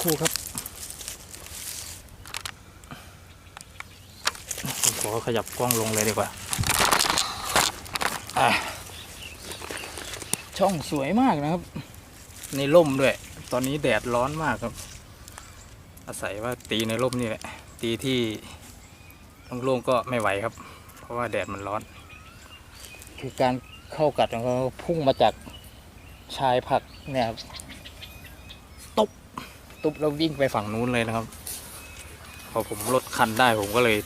ครู่ครับ ผมขอขยับกล้องลงเลยดีกว่า ช่องสวยมากนะครับ ในร่มด้วย ตอนนี้แดดร้อนมากครับ อาศัยว่าตีในร่มนี่แหละ ตีที่โล่งๆก็ไม่ไหวครับ เพราะว่าแดดมันร้อน คือการเข้ากัดของเขาพุ่งมาจากชายผักเนี่ยครับ ตุบแล้ววิ่งไปฝั่งนู้นเลยนะครับ พอผมลดคันได้ผมก็เลย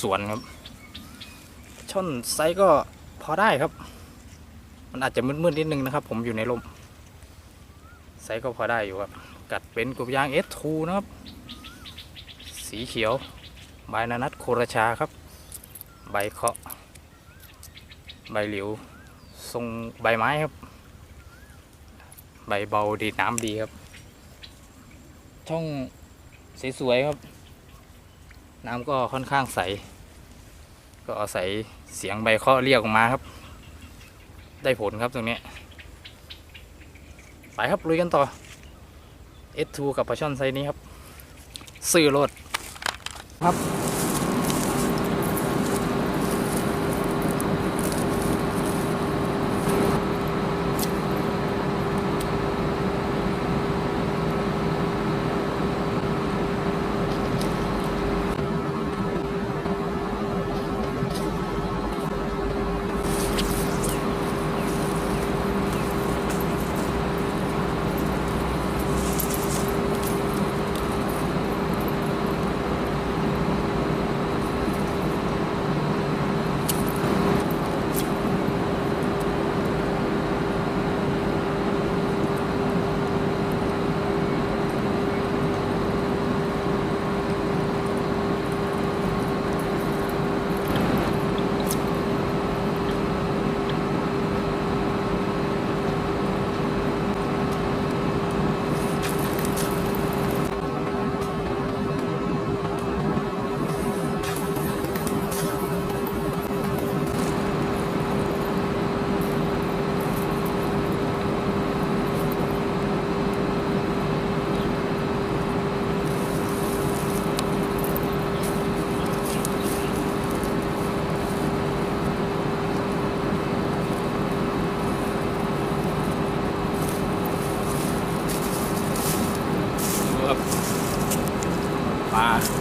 สวนครับช่อนไซส์ก็พอได้ครับ มันอาจจะมืดๆนิดนึงนะครับ ผมอยู่ในร่มไซส์ก็พอได้อยู่ครับ กัดเป็นกบยาง S2 นะครับ สีเขียว ใบนานัทโคราชาครับ ใบเคาะ ใบเหลียว ทรงใบไม้ครับ ใบเบาดีน้ำดีครับ ช่องสวยๆครับ น้ำก็ค่อนข้างใส ก็อาศัยเสียงใบเคาะเรียกออกมาครับ ได้ผลครับตรงนี้ไปครับลุยกันต่อ S2 กับปลาช่อนไซนี้ครับ ซื้อรถครับ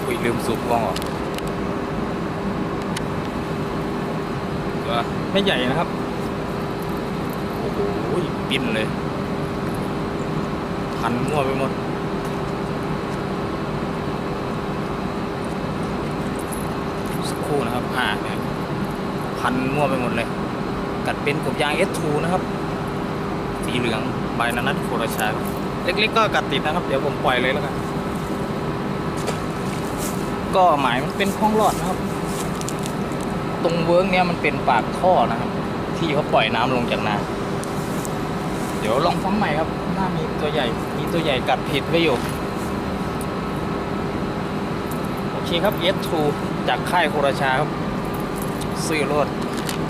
อุ้ยลืมสูบกล้องออกตัวไม่ใหญ่นะครับ โอ้โหปิ้นเลยพันมั่วไปหมดสักครู่นะครับ อ่าเนี่ยพันมั่วไปหมดเลย กัดเป็นกบยาง S2 นะครับ สีเหลืองใบนานัทโคราชาครับเล็กๆก็กัดติดนะครับ เดี๋ยวผมปล่อยเลยแล้วกัน ก็หมายมันเป็นคลองหลอดนะครับ ตรงเวิร์กเนี้ยมันเป็นปากท่อนะครับ ที่เขาปล่อยน้ำลงจากนาเดี๋ยวลองฟังใหม่ครับน่ามีตัวใหญ่ มีตัวใหญ่กัดผิดไว้อยู่โอเคครับ S2 จากค่ายโคราชาครับซื้อรถ